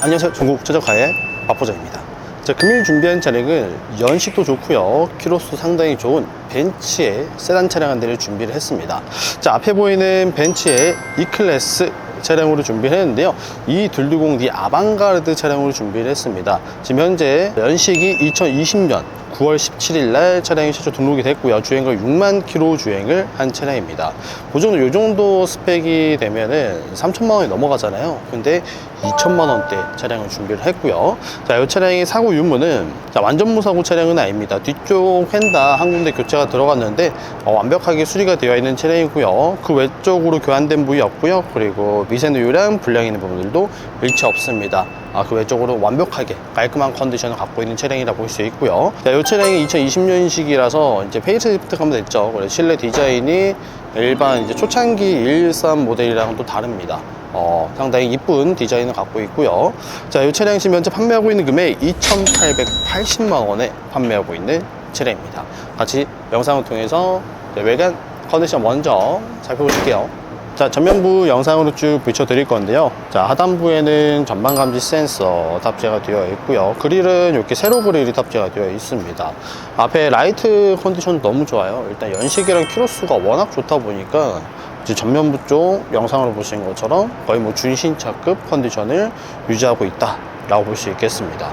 안녕하세요. 전국 최적화의 박보정입니다. 자, 금일 준비한 차량은 연식도 좋고요. 키로수 상당히 좋은 벤츠의 세단 차량 한 대를 준비를 했습니다. 자, 앞에 보이는 벤츠의 E클래스 차량으로 준비를 했는데요. 이 둘두공디 아방가르드 차량으로 준비를 했습니다. 지금 현재 연식이 2020년 9월 17일 날 차량이 최초 등록이 됐고요. 주행거리 6만 킬로 주행을 한 차량입니다. 그 정도, 요 정도 스펙이 되면은 3천만 원이 넘어가잖아요. 근데 2천만 원대 차량을 준비를 했고요. 자, 이 차량의 사고 유무는 자, 완전 무사고 차량은 아닙니다. 뒤쪽 휀다 한 군데 교체가 들어갔는데 어, 완벽하게 수리가 되어 있는 차량이고요. 그 외쪽으로 교환된 부위 없고요. 그리고 미세누유랑 불량 있는 부분들도 일체 없습니다. 아, 그 외쪽으로 완벽하게 깔끔한 컨디션을 갖고 있는 차량이라 볼수 있고요. 자, 이 차량이 2020년식이라서 이제 페이스리프트가 됐죠. 그래서 실내 디자인이 일반 이제 초창기 113 모델이랑은 또 다릅니다. 어, 상당히 이쁜 디자인을 갖고 있고요. 자, 이 차량 지금 현재 판매하고 있는 금액 2,880만 원에 판매하고 있는 차량입니다. 같이 영상을 통해서 외관 컨디션 먼저 살펴보실게요. 자, 전면부 영상으로 쭉 비춰드릴 건데요. 자, 하단부에는 전방 감지 센서 탑재가 되어 있고요. 그릴은 이렇게 세로 그릴이 탑재가 되어 있습니다. 앞에 라이트 컨디션 너무 좋아요. 일단 연식이랑 키로수가 워낙 좋다 보니까 이제 전면부 쪽 영상으로 보신 것처럼 거의 뭐 준신차급 컨디션을 유지하고 있다 라고 볼 수 있겠습니다.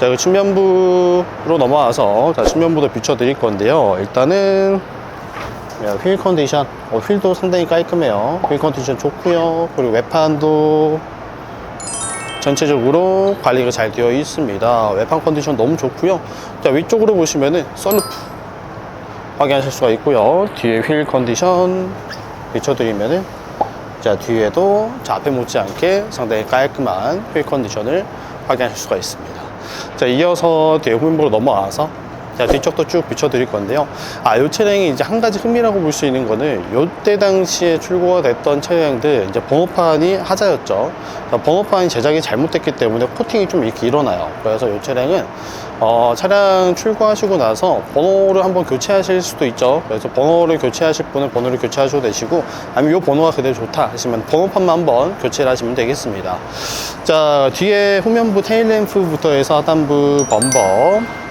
자, 그 측면부로 넘어와서 자, 측면부도 비춰드릴 건데요. 일단은 야, 휠 컨디션, 어, 휠도 상당히 깔끔해요. 휠 컨디션 좋고요. 그리고 외판도 전체적으로 관리가 잘 되어 있습니다. 외판 컨디션 너무 좋고요. 자, 위쪽으로 보시면은 썬루프 확인하실 수가 있고요. 뒤에 휠 컨디션 비춰드리면은 자, 뒤에도 자, 앞에 못지않게 상당히 깔끔한 휠 컨디션을 확인하실 수가 있습니다. 자, 이어서 뒤에 후면부로 넘어와서 자, 뒤쪽도 쭉 비춰드릴 건데요. 아, 이 차량이 이제 한 가지 흥미라고 볼 수 있는 거는 요때 당시에 출고가 됐던 차량들 이제 번호판이 하자였죠. 자, 번호판이 제작이 잘못됐기 때문에 코팅이 좀 이렇게 일어나요. 그래서 이 차량은 어, 차량 출고하시고 나서 번호를 한번 교체하실 수도 있죠. 그래서 번호를 교체하실 분은 번호를 교체하셔도 되시고 아니면 이 번호가 그대로 좋다 하시면 번호판만 한번 교체를 하시면 되겠습니다. 자, 뒤에 후면부 테일램프부터 해서 하단부 범버,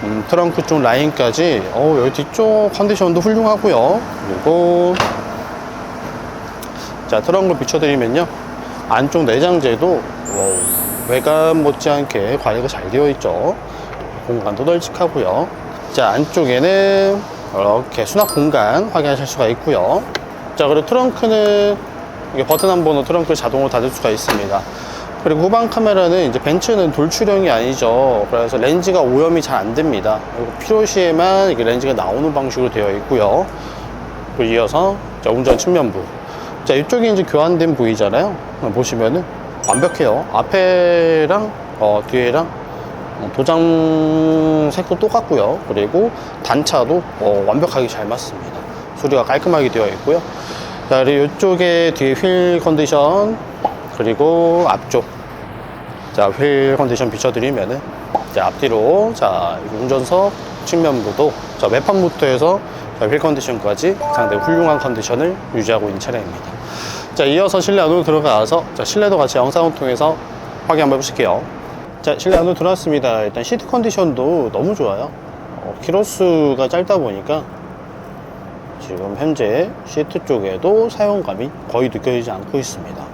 음, 트렁크 쪽 라인까지 어, 여기 뒤쪽 컨디션도 훌륭하고요. 그리고 자, 트렁크 비춰드리면요. 안쪽 내장재도 어, 외관 못지않게 관리가 잘 되어 있죠. 공간도 널찍하고요. 자, 안쪽에는 이렇게 수납 공간 확인하실 수가 있고요. 자, 그리고 트렁크는 버튼 한 번으로 트렁크를 자동으로 닫을 수가 있습니다. 그리고 후방 카메라는 이제 벤츠는 돌출형이 아니죠. 그래서 렌즈가 오염이 잘 안 됩니다. 필요시에만 이게 렌즈가 나오는 방식으로 되어 있고요. 그리고 이어서 자, 운전 측면부. 자, 이쪽이 이제 교환된 부위잖아요. 보시면은 완벽해요. 앞에랑 어, 뒤에랑 어, 도장 색도 똑같고요. 그리고 단차도 어, 완벽하게 잘 맞습니다. 소리가 깔끔하게 되어 있고요. 자, 그리고 이쪽에 뒤에 휠 컨디션 그리고 앞쪽 자, 휠 컨디션 비춰드리면은 자, 앞뒤로 자, 운전석 측면부도 자, 외판부터 해서 자, 휠 컨디션까지 상당히 훌륭한 컨디션을 유지하고 있는 차량입니다. 자, 이어서 실내 안으로 들어가서 자, 실내도 같이 영상을 통해서 확인 한번 해보실게요. 자, 실내 안으로 들어왔습니다. 일단 시트 컨디션도 너무 좋아요. 어, 키로수가 짧다 보니까 지금 현재 시트 쪽에도 사용감이 거의 느껴지지 않고 있습니다.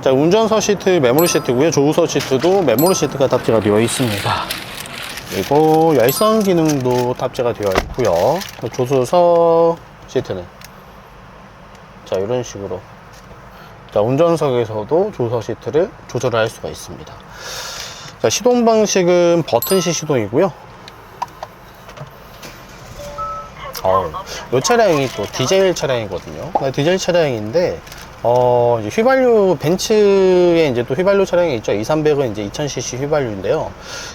자, 운전석 시트 메모리 시트고요. 조우석 시트도 메모리 시트가 탑재가 되어 있습니다. 그리고 열선 기능도 탑재가 되어 있고요. 조수석 시트는 자 이런 식으로 자 운전석에서도 조수석 시트를 조절을 할 수가 있습니다. 자 시동 방식은 버튼식 시동이고요. 어, 이 차량이 또 디젤 차량이거든요. 네, 디젤 차량인데, 어, 이제 휘발유, 벤츠에 이제 또 휘발유 차량이 있죠. 2300은 이제 2000cc 휘발유인데요.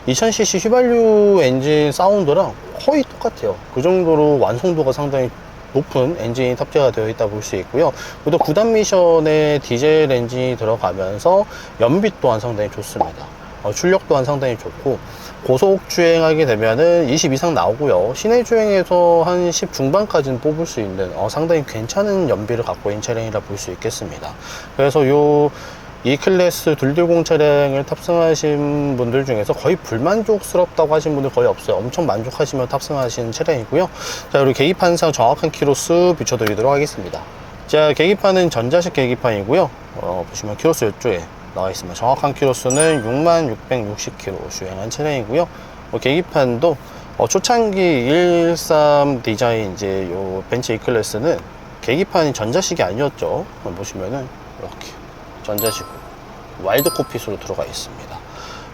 2000cc 휘발유 엔진 사운드랑 거의 똑같아요. 그 정도로 완성도가 상당히 높은 엔진이 탑재가 되어 있다 볼 수 있고요. 또 9단 미션의 디젤 엔진이 들어가면서 연비 또한 상당히 좋습니다. 어, 출력 또한 상당히 좋고 고속 주행하게 되면은 20 이상 나오고요. 시내 주행에서 한 10 중반까지는 뽑을 수 있는 어, 상당히 괜찮은 연비를 갖고 있는 차량이라 볼 수 있겠습니다. 그래서 요 이 클래스 둘들공 차량을 탑승하신 분들 중에서 거의 불만족스럽다고 하신 분들 거의 없어요. 엄청 만족하시며 탑승하시는 차량이고요. 자, 그리고 계기판상 정확한 키로수 비춰드리도록 하겠습니다. 자, 계기판은 전자식 계기판이고요. 어, 보시면 키로수 이쪽에 나와 있습니다. 정확한 키로수는 6660km 주행한 차량이고요. 어, 계기판도 어, 초창기 113 디자인 이제 요 벤츠 E 클래스는 계기판이 전자식이 아니었죠. 어, 보시면은 이렇게 전자식 와일드 코핏으로 들어가 있습니다.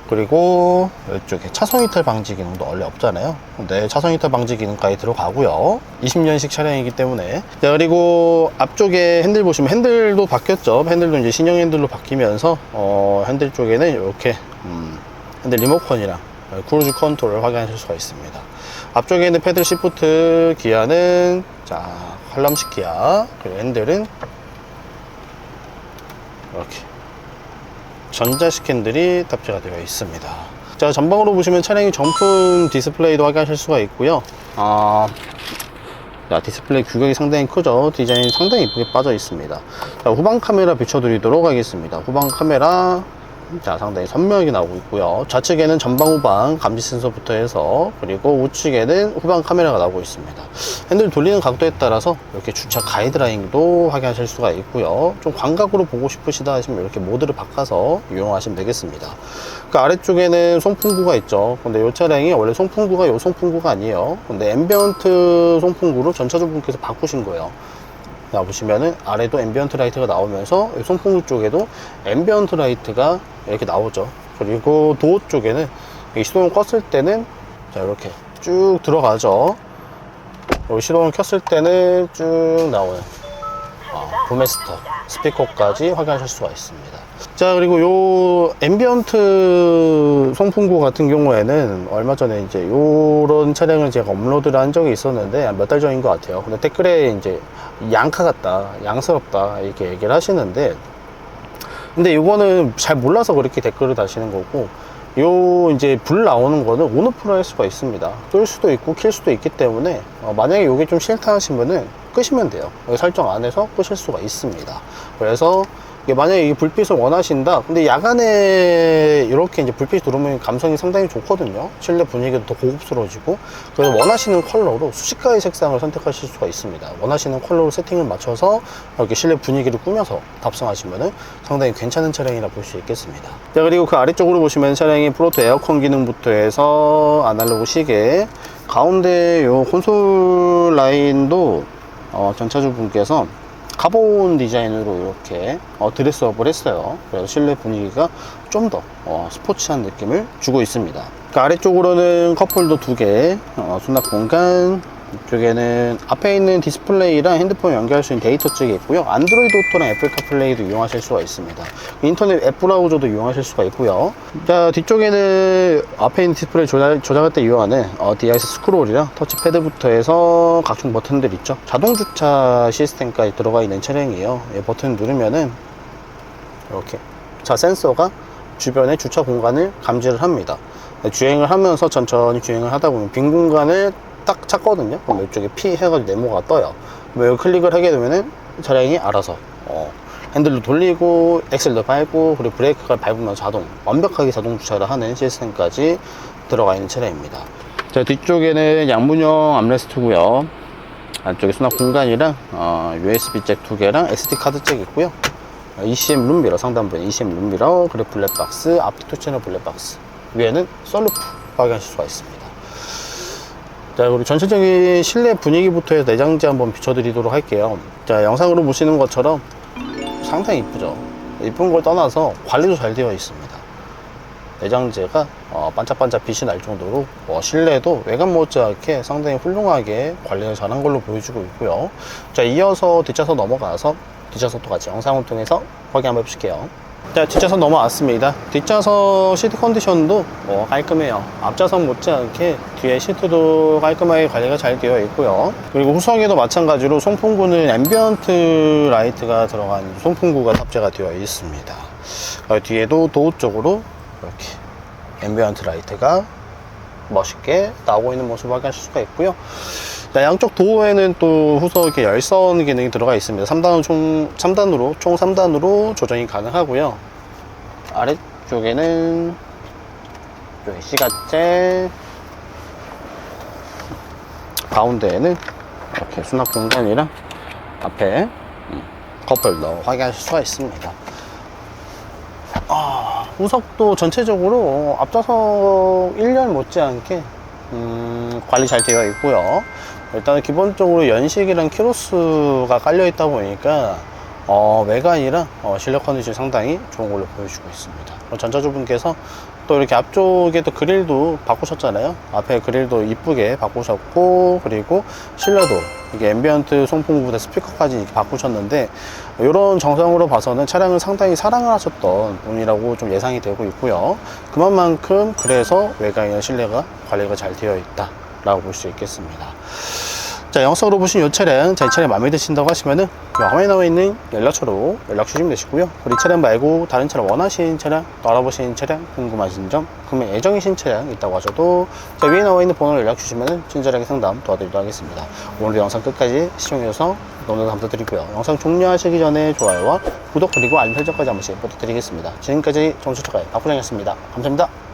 그리고 이쪽에 차선 이탈 방지 기능도 원래 없잖아요. 근데 차선 이탈 방지 기능까지 들어가고요. 20년식 차량이기 때문에. 자, 그리고 앞쪽에 핸들 보시면 핸들도 바뀌었죠. 핸들도 이제 신형 핸들로 바뀌면서 어, 핸들 쪽에는 이렇게 음, 핸들 리모컨이랑 크루즈 컨트롤을 확인하실 수가 있습니다. 앞쪽에 있는 패들 시프트 기아는 자 칼럼식 기아 그리고 핸들은 이렇게 전자식 핸들이 탑재가 되어 있습니다. 자, 전방으로 보시면 차량이 정품 디스플레이도 확인하실 수가 있고요. 아, 자, 디스플레이 규격이 상당히 크죠. 디자인이 상당히 이쁘게 빠져 있습니다. 자, 후방 카메라 비춰드리도록 하겠습니다. 후방 카메라. 자, 상당히 선명하게 나오고 있고요. 좌측에는 전방 후방 감지 센서부터 해서 그리고 우측에는 후방 카메라가 나오고 있습니다. 핸들 돌리는 각도에 따라서 이렇게 주차 가이드라인도 확인하실 수가 있고요. 좀 광각으로 보고 싶으시다 하시면 이렇게 모드를 바꿔서 이용하시면 되겠습니다. 그 아래쪽에는 송풍구가 있죠. 근데 이 차량이 원래 송풍구가 이 송풍구가 아니에요. 근데 앰비언트 송풍구로 전차주분께서 바꾸신 거예요. 자, 보시면은 아래도 앰비언트 라이트가 나오면서 이 송풍구 쪽에도 앰비언트 라이트가 이렇게 나오죠. 그리고 도어 쪽에는 이 시동을 껐을 때는 자, 이렇게 쭉 들어가죠. 그리고 시동을 켰을 때는 쭉 나오는 어, 부메스터 스피커까지 확인하실 수가 있습니다. 자 그리고 요 앰비언트 송풍구 같은 경우에는 얼마 전에 이제 요런 차량을 제가 업로드를 한 적이 있었는데 몇 달 전인 것 같아요. 근데 댓글에 이제 양카 같다, 양스럽다 이렇게 얘기를 하시는데 근데 이거는 잘 몰라서 그렇게 댓글을 다시는 거고 요 이제 불 나오는 거는 온오프로 할 수가 있습니다. 끌 수도 있고 킬 수도 있기 때문에 어, 만약에 이게 좀 싫다 하시면은 끄시면 돼요. 설정 안에서 끄실 수가 있습니다. 그래서 만약에 이 불빛을 원하신다. 근데 야간에 이렇게 이제 불빛이 들어오면 감성이 상당히 좋거든요. 실내 분위기도 더 고급스러워지고. 그래서 원하시는 컬러로 수십 가지 색상을 선택하실 수가 있습니다. 원하시는 컬러로 세팅을 맞춰서 이렇게 실내 분위기를 꾸며서 탑승하시면은 상당히 괜찮은 차량이라 볼 수 있겠습니다. 자 그리고 그 아래쪽으로 보시면 차량이 프로토 에어컨 기능부터 해서 아날로그 시계. 가운데 요 콘솔 라인도 어, 전차주 분께서 카본 디자인으로 이렇게 어, 드레스업을 했어요. 그래서 실내 분위기가 좀더 어, 스포츠한 느낌을 주고 있습니다. 그 아래쪽으로는 컵홀더 두 개, 어, 수납 공간, 이쪽에는 앞에 있는 디스플레이랑 핸드폰 연결할 수 있는 데이터 쪽이 있고요. 안드로이드 오토랑 애플 카플레이도 이용하실 수가 있습니다. 인터넷 앱 브라우저도 이용하실 수가 있고요. 자, 뒤쪽에는 앞에 있는 디스플레이 조작, 조작할 때 이용하는 어, 디아이스 스크롤이랑 터치패드부터 해서 각종 버튼들 있죠. 자동 주차 시스템까지 들어가 있는 차량이에요. 이 버튼 누르면은 이렇게 자 센서가 주변의 주차 공간을 감지를 합니다. 주행을 하면서 천천히 주행을 하다 보면 빈 공간을 딱 찾거든요. 그럼 이쪽에 P 해가지고 네모가 떠요. 그럼 여기 클릭을 하게 되면은 차량이 알아서 어, 핸들도 돌리고 엑셀도 밟고 그리고 브레이크가 밟으면 자동 완벽하게 자동 주차를 하는 시스템까지 들어가 있는 차량입니다. 자 뒤쪽에는 양문형 암레스트고요. 안쪽에 수납 공간이랑 어, USB 잭 두 개랑 SD 카드 잭 있고요. ECM 룸미러 상단부에 ECM 룸미러 그리고 블랙박스 앞뒤 투 채널 블랙박스 위에는 썰루프 확인하실 수가 있습니다. 자, 그리고 전체적인 실내 분위기부터 해서 내장재 한번 비춰드리도록 할게요. 자, 영상으로 보시는 것처럼 상당히 이쁘죠. 이쁜 걸 떠나서 관리도 잘 되어 있습니다. 내장재가 어, 반짝반짝 빛이 날 정도로 어, 실내도 외관 못지않게 상당히 훌륭하게 관리를 잘한 걸로 보여주고 있고요. 자, 이어서 뒷좌석 넘어가서 뒷좌석도 같이 영상을 통해서 확인 한번 해보실게요. 자, 뒷좌석 넘어왔습니다. 뒷좌석 시트 컨디션도 어, 깔끔해요. 앞좌석 못지않게 뒤에 시트도 깔끔하게 관리가 잘 되어 있고요. 그리고 후석에도 마찬가지로 송풍구는 앰비언트 라이트가 들어간 송풍구가 탑재가 되어 있습니다. 어, 뒤에도 도어 쪽으로 이렇게 앰비언트 라이트가 멋있게 나오고 있는 모습을 확인하실 수가 있고요. 자, 양쪽 도어에는 또 후석에 열선 기능이 들어가 있습니다. 3단으로 총, 3단으로, 총 3단으로 조정이 가능하고요. 아래쪽에는 시가재 가운데에는 이렇게 수납 공간이랑 앞에 음, 컵홀더 확인하실 수가 있습니다. 아, 우석도 전체적으로 앞좌석 1년 못지않게 음, 관리 잘 되어 있고요. 일단은 기본적으로 연식이랑 키로수가 깔려 있다 보니까 어, 외관이랑 어, 실력 컨디션이 상당히 좋은 걸로 보여주고 있습니다. 그리고 전차주분께서 또 이렇게 앞쪽에 또 그릴도 바꾸셨잖아요. 앞에 그릴도 이쁘게 바꾸셨고 그리고 실내도 이게 앰비언트 송풍구보다 스피커까지 이렇게 바꾸셨는데 이런 정상으로 봐서는 차량을 상당히 사랑을 하셨던 분이라고 좀 예상이 되고 있고요. 그만큼 그래서 외관이나 실내가 관리가 잘 되어 있다 라고 볼 수 있겠습니다. 자, 영상으로 보신 이 차량, 자, 이 차량 마음에 드신다고 하시면은, 요 화면에 나와 있는 연락처로 연락 주시면 되시고요. 우리 차량 말고 다른 차량 원하시는 차량, 또 알아보시는 차량, 궁금하신 점, 구매 예정이신 차량 있다고 하셔도, 자, 위에 나와 있는 번호로 연락 주시면은 친절하게 상담 도와드리도록 하겠습니다. 오늘도 영상 끝까지 시청해주셔서 너무 감사드리고요. 영상 종료하시기 전에 좋아요와 구독 그리고 알림 설정까지 한 번씩 부탁드리겠습니다. 지금까지 정수차가의 박부장이었습니다. 감사합니다.